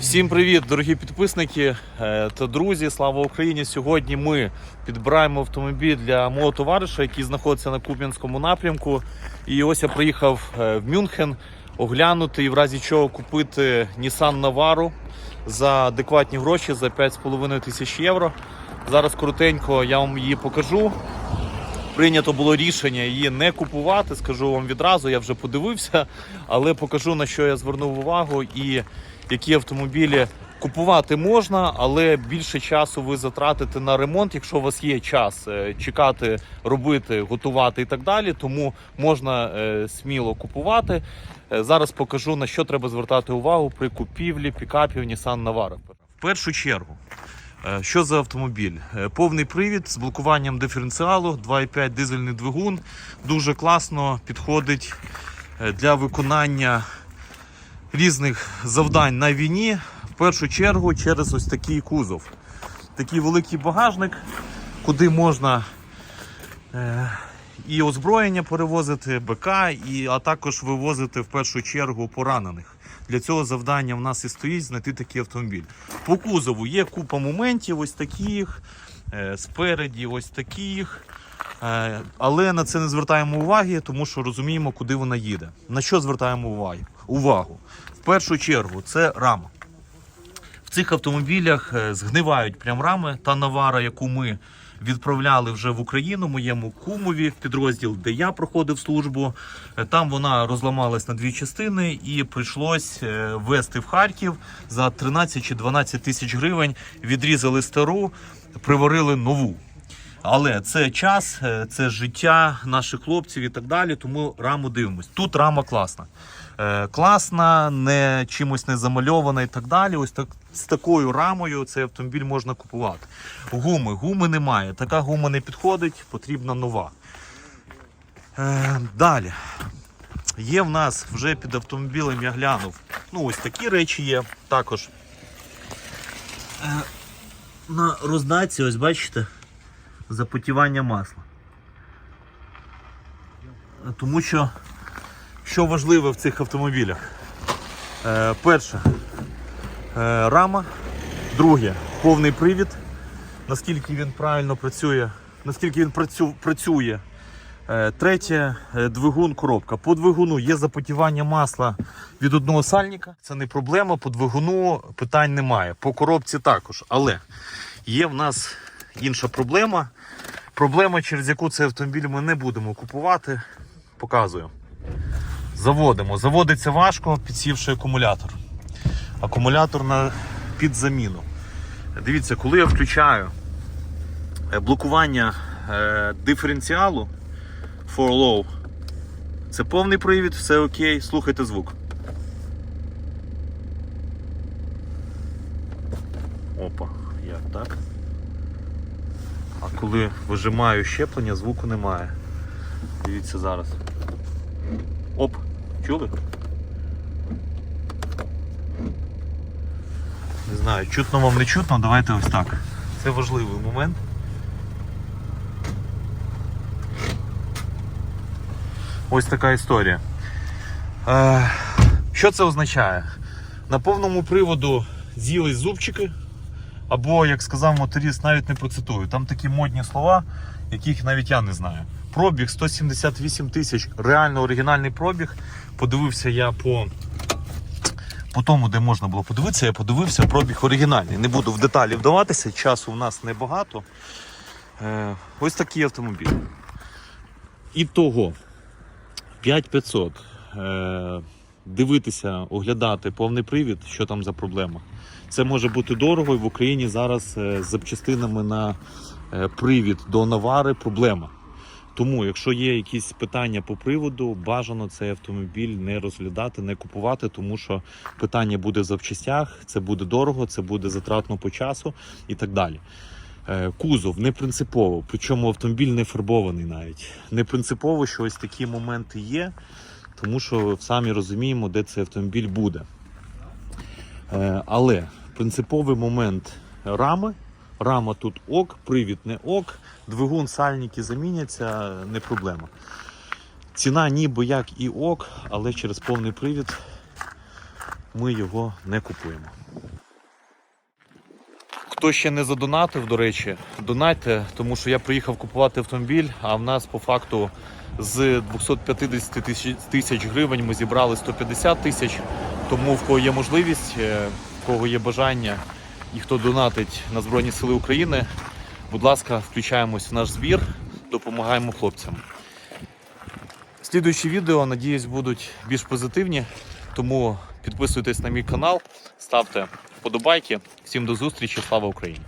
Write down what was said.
Всім привіт, дорогі підписники е, та друзі. Слава Україні! Сьогодні ми підбираємо автомобіль для мого товариша, який знаходиться на Куп'янському напрямку. І ось я приїхав е, в Мюнхен оглянути і в разі чого купити Nissan Navara за адекватні гроші за 5,5 тисяч євро. Зараз коротенько я вам її покажу. Прийнято було рішення її не купувати, скажу вам відразу, я вже подивився, але покажу на що я звернув увагу і які автомобілі купувати можна, але більше часу ви затратите на ремонт, якщо у вас є час е, чекати, робити, готувати і так далі. Тому можна е, сміло купувати. Е, Зараз покажу на що треба звертати увагу при купівлі пікапів Nissan Navara. В першу чергу. Що за автомобіль? Повний привід з блокуванням диференціалу, 2,5 дизельний двигун. Дуже класно підходить для виконання різних завдань на війні. В першу чергу через ось такий кузов. Такий великий багажник, куди можна е, і озброєння перевозити, БК, і, а також вивозити в першу чергу поранених. Для цього завдання в нас і стоїть знайти такий автомобіль. По кузову є купа моментів, ось таких, е, спереді ось таких. Е, Але на це не звертаємо уваги, тому що розуміємо, куди вона їде. На що звертаємо увагу? Увагу? В першу чергу це рама. В цих автомобілях е, згнивають прям рами. Та навара, яку ми відправляли вже в Україну, моєму кумові в підрозділ, де я проходив службу. Е, Там вона розламалась на дві частини і прийшлось е, везти в Харків за 13 чи 12 тисяч гривень. Відрізали стару, приварили нову. Але це час, е, це життя наших хлопців і так далі. Тому раму дивимось. Тут рама класна. Е, Класна, не чимось не замальована і так далі. Ось так з такою рамою цей автомобіль можна купувати. Гуми, гуми немає. Така гума не підходить, потрібна нова. Е, Далі. Є в нас вже під автомобілем, я глянув. Ну, ось такі речі є. Також. Е, На роздатці, ось бачите, запотівання масла. Тому що, що важливе в цих автомобілях? Е, перше, е, рама, друге, повний привід. Наскільки він правильно працює, наскільки він працю, працює. Е, Третє е, двигун коробка. По двигуну є запотівання масла від одного сальника. Це не проблема. По двигуну питань немає. По коробці також. Але є в нас інша проблема. Проблема, через яку цей автомобіль ми не будемо купувати. Показую. Заводимо. Заводиться важко, підсівши акумулятор. Акумулятор на під заміну. Дивіться, коли я включаю е, блокування е, диференціалу for low, це повний привід, все окей, слухайте звук. Опа, як так? А коли вижимаю щеплення, звуку немає. Дивіться зараз. Оп, чули? Не знаю, чутно вам не чутно, давайте ось так. Це важливий момент. Ось така історія. Е, що це означає? На повному приводу з'їлись зубчики, або, як сказав моторист, навіть не процитую. Там такі модні слова, яких навіть я не знаю. Пробіг 178 тисяч, реально оригінальний пробіг. Подивився я по, по тому, де можна було подивитися, я подивився пробіг оригінальний. Не буду в деталі вдаватися, часу в нас небагато. Е, ось такий автомобіль. І того 5500. Е, дивитися, оглядати повний привід, що там за проблема. Це може бути дорого, і в Україні зараз е, з запчастинами на е, привід до навари проблема. Тому, якщо є якісь питання по приводу, бажано цей автомобіль не розглядати, не купувати, тому що питання буде в запчастях, це буде дорого, це буде затратно по часу і так далі. Е, Кузов не принципово, причому автомобіль не фарбований навіть. Не принципово, що ось такі моменти є, тому що самі розуміємо, де цей автомобіль буде. Е, Але принциповий момент рами. Рама тут ок, привід не ок, двигун, сальники заміняться, не проблема. Ціна ніби як і ок, але через повний привід ми його не купуємо. Хто ще не задонатив, до речі, донатьте, тому що я приїхав купувати автомобіль, а в нас по факту з 250 тисяч- гривень ми зібрали 150 тисяч. Тому в кого є можливість, е, в кого є бажання і хто донатить на Збройні Сили України, будь ласка, включаємось в наш збір, допомагаємо хлопцям. Слідуючі відео, надіюсь, будуть більш позитивні. Тому підписуйтесь на мій канал, ставте вподобайки. Всім до зустрічі, слава Україні!